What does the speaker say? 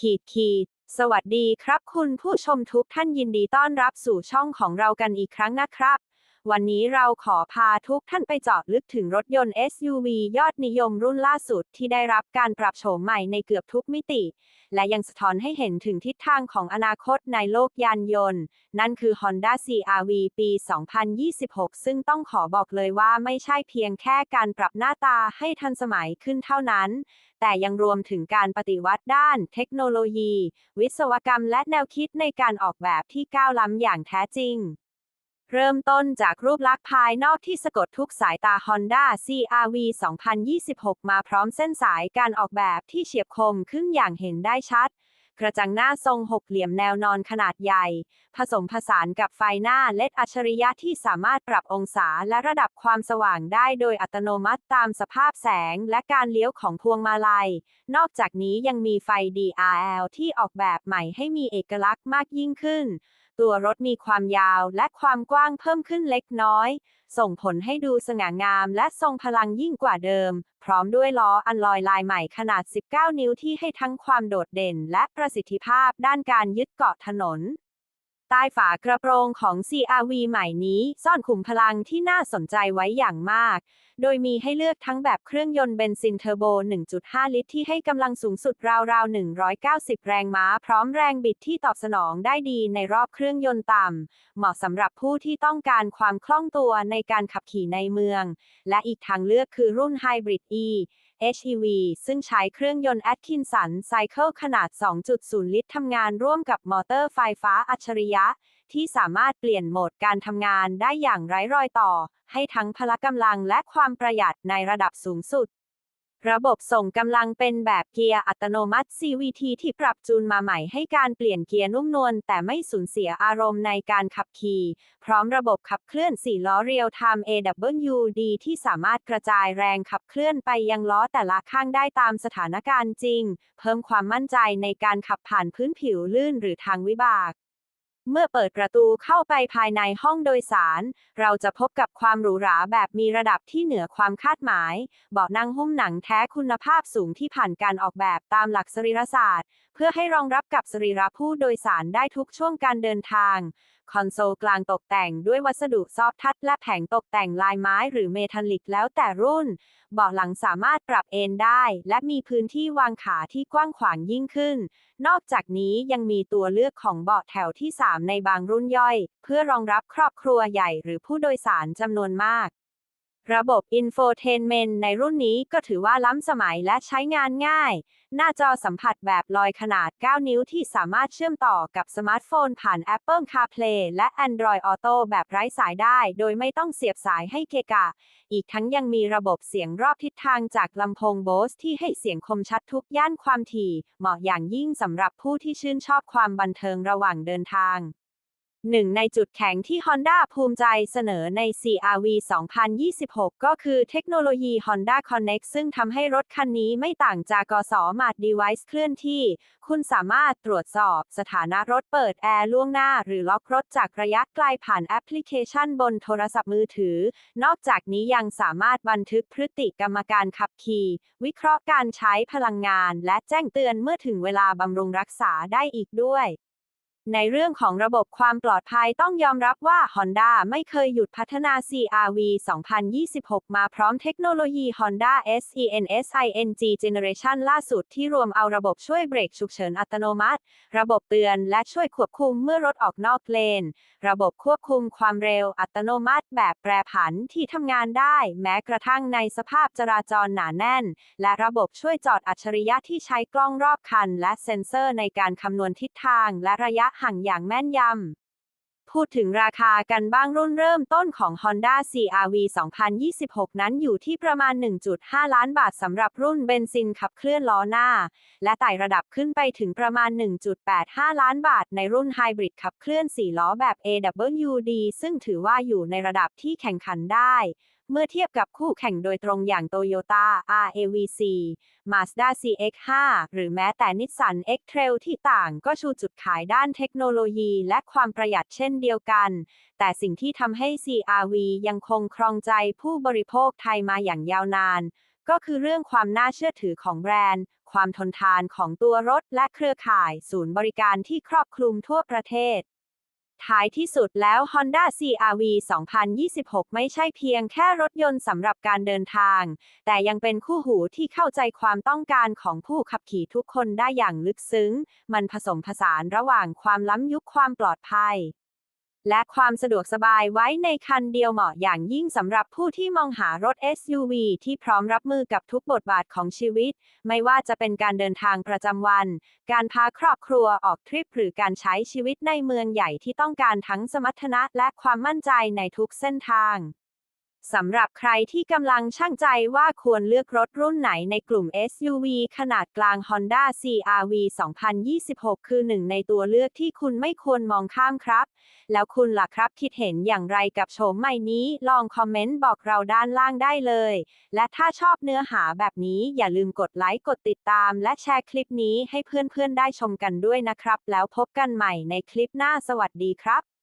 ขีดขีดสวัสดีครับคุณผู้ชมทุกท่านยินดีต้อนรับสู่ช่องของเรากันอีกครั้งนะครับ วันนี้เราขอพาทุกท่านไปเจาะลึกถึงรถยนต์ SUV ยอดนิยมรุ่นล่าสุดที่ได้รับการปรับโฉมใหม่ในเกือบทุกมิติ และยังสะท้อนให้เห็นถึงทิศทางของอนาคตในโลกยานยนต์ นั่นคือ Honda CR-V ปี 2026 ซึ่งต้องขอบอกเลยว่าไม่ใช่เพียงแค่การปรับหน้าตาให้ทันสมัยขึ้นเท่านั้น แต่ยังรวมถึงการปฏิวัติด้าน เทคโนโลยี วิศวกรรมและแนวคิดในการออกแบบที่ก้าวล้ำอย่างแท้จริง เริ่มต้นจากรูปลักษณ์ภายนอกที่สะกดทุกสายตา Honda CR-V 2026 มาพร้อมเส้นสายการออกแบบที่เฉียบคมขึ้นอย่างเห็นได้ชัด กระจังหน้าทรงหกเหลี่ยมแนวนอนขนาดใหญ่ ผสมผสานกับไฟหน้าเลดอัจฉริยะที่สามารถปรับองศาและระดับความสว่างได้โดยอัตโนมัติตามสภาพแสงและการเลี้ยวของพวงมาลัย นอกจากนี้ยังมีไฟ DRL ที่ออกแบบใหม่ให้มีเอกลักษณ์มากยิ่งขึ้น ตัวรถมีความยาวและความกว้างเพิ่มขึ้นเล็กน้อย ส่งผลให้ดูสง่างามและทรงพลังยิ่งกว่าเดิม พร้อมด้วยล้ออันลอยลายใหม่ขนาด 19 นิ้วที่ให้ทั้งความโดดเด่นและประสิทธิภาพด้านการยึดเกาะถนน ใต้ฝากระโปรงของ CRV ใหม่นี้ ซ่อนขุมพลังที่น่าสนใจไว้อย่างมาก โดยมีให้เลือกทั้งแบบเครื่องยนต์เบนซินเทอร์โบ 1.5 ลิตร ที่ให้กำลังสูงสุดราวๆ 190 แรงม้า พร้อมแรงบิดที่ตอบสนองได้ดีในรอบเครื่องยนต์ต่ำ เหมาะสำหรับผู้ที่ต้องการความคล่องตัวในการขับขี่ในเมือง และอีกทางเลือกคือรุ่น Hybrid E HEV ซึ่งใช้เครื่องยนต์ Atkinson Cycle ขนาด 2.0 ลิตรทำงานร่วมกับมอเตอร์ไฟฟ้าอัจฉริยะ ที่สามารถเปลี่ยนโหมดการทำงานได้อย่างไร้รอยต่อ ให้ทั้งพละกำลังและความประหยัดในระดับสูงสุด ระบบส่งกำลังเป็นแบบเกียร์อัตโนมัติ CVT ที่ปรับจูนมาใหม่ให้การเปลี่ยนเกียร์นุ่มนวลแต่ไม่สูญเสียอารมณ์ในการขับขี่ พร้อมระบบขับเคลื่อน4ล้อเรียลไทม์ AWD ที่สามารถกระจายแรงขับเคลื่อนไปยังล้อแต่ละข้างได้ตามสถานการณ์จริง เพิ่มความมั่นใจในการขับผ่านพื้นผิวลื่นหรือทางวิบาก เมื่อเปิดประตูเข้าไปภายในห้องโดยสาร เราจะพบกับความหรูหราแบบมีระดับที่เหนือความคาดหมาย เบาะนั่งหุ้มหนังแท้คุณภาพสูงที่ผ่านการออกแบบตามหลักสรีรศาสตร์เพื่อให้รองรับกับสรีระผู้โดยสารได้ทุกช่วงการเดินทาง คอนโซลกลางตกแต่งด้วยวัสดุซอฟทัชและแผงตกแต่งลายไม้หรือเมทัลลิกแล้วแต่รุ่น เบาะหลังสามารถปรับเอนได้ และมีพื้นที่วางขาที่กว้างขวางยิ่งขึ้น นอกจากนี้ยังมีตัวเลือกของเบาะแถวที่ 3 ในบางรุ่นย่อย เพื่อรองรับครอบครัวใหญ่หรือผู้โดยสารจำนวนมาก ระบบ Infotainment ในรุ่นนี้ก็ถือว่าล้ำสมัยและใช้งานง่าย หน้าจอสัมผัสแบบลอยขนาด 9 นิ้วที่สามารถเชื่อมต่อกับสมาร์ทโฟนผ่าน Apple CarPlay และ Android Auto แบบไร้สายได้ โดยไม่ต้องเสียบสายให้เกะกะ อีกทั้งยังมีระบบเสียงรอบทิศทางจากลำโพง Bose ที่ให้เสียงคมชัดทุกย่านความถี่ เหมาะอย่างยิ่งสำหรับผู้ที่ชื่นชอบความบันเทิงระหว่างเดินทาง หนึ่งในจุดแข็งที่ Honda ภูมิใจเสนอใน CRV 2026 ก็คือเทคโนโลยี Honda Connect ซึ่งทำให้รถคันนี้ไม่ต่างจากกสมาร์ท Device เคลื่อนที่ คุณสามารถตรวจสอบสถานะรถเปิดแอร์ล่วงหน้า หรือล็อกรถจากระยะไกลผ่านแอปพลิเคชันบนโทรศัพท์มือถือ นอกจากนี้ยังสามารถบันทึกพฤติกรรมการขับขี่ วิเคราะห์การใช้พลังงาน และแจ้งเตือนเมื่อถึงเวลาบำรุงรักษาได้อีกด้วย ในเรื่องของระบบความปลอดภัยต้องยอมรับว่า Honda ไม่เคยหยุดพัฒนา CRV 2026 มาพร้อมเทคโนโลยี Honda SENSING Generation ล่าสุดที่รวมเอาระบบช่วยเบรกฉุกเฉินอัตโนมัติ ระบบเตือนและช่วยควบคุมเมื่อรถออกนอกเลน ระบบควบคุมความเร็วอัตโนมัติแบบแปรผันที่ทำงานได้ แม้กระทั่งในสภาพจราจรหนาแน่น และระบบช่วยจอดอัจฉริยะที่ใช้กล้องรอบคัน และเซ็นเซอร์ในการคำนวณทิศทางและระยะห่างอย่างแม่นยำ พูดถึงราคากันบ้างรุ่นเริ่มต้นของ Honda CRV 2026 นั้นอยู่ที่ประมาณ 1.5 ล้านบาทสำหรับรุ่นเบนซินขับเคลื่อนล้อหน้า และไต่ระดับขึ้นไปถึงประมาณ 1.85 ล้านบาทในรุ่นไฮบริดขับเคลื่อน 4 ล้อแบบ AWD ซึ่งถือว่าอยู่ในระดับที่แข่งขันได้ เมื่อเทียบกับคู่แข่งโดยตรงอย่าง Toyota RAVC Mazda CX-5 หรือแม้แต่ Nissan X-Trail ที่ต่างก็ชูจุดขายด้านเทคโนโลยีและความประหยัดเช่นเดียวกัน แต่สิ่งที่ทำให้ CRV ยังคงครองใจผู้บริโภคไทยมาอย่างยาวนาน ก็คือเรื่องความน่าเชื่อถือของแบรนด์ ความทนทานของตัวรถและเครือข่าย ศูนย์บริการที่ครอบคลุมทั่วประเทศ ท้ายที่สุดแล้ว Honda CRV 2026 ไม่ใช่เพียงแค่รถยนต์สำหรับการเดินทาง แต่ยังเป็นคู่หูที่เข้าใจความต้องการของผู้ขับขี่ทุกคนได้อย่างลึกซึ้ง มันผสมผสานระหว่างความล้ำยุคความปลอดภัย และความสะดวกสบายไว้ในคันเดียวเหมาะอย่างยิ่งสำหรับผู้ที่มองหารถ SUV ที่พร้อมรับมือกับทุกบทบาทของชีวิต ไม่ว่าจะเป็นการเดินทางประจำวัน การพาครอบครัวออกทริปหรือการใช้ชีวิตในเมืองใหญ่ที่ต้องการทั้งสมรรถนะและความมั่นใจในทุกเส้นทาง สำหรับใครที่กำลังช่างใจว่าควรเลือกรถรุ่นไหนในกลุ่ม SUV ขนาดกลาง Honda CRV 2026 คือหนึ่งในตัวเลือกที่คุณไม่ควรมองข้ามครับ แล้วคุณล่ะครับคิดเห็นอย่างไรกับโฉมใหม่นี้ ลองคอมเมนต์บอกเราด้านล่างได้เลย และถ้าชอบเนื้อหาแบบนี้อย่าลืมกดไลค์ กดติดตาม และแชร์คลิปนี้ให้เพื่อนๆ ได้ชมกันด้วยนะครับ แล้วพบกันใหม่ในคลิปหน้าสวัสดีครับ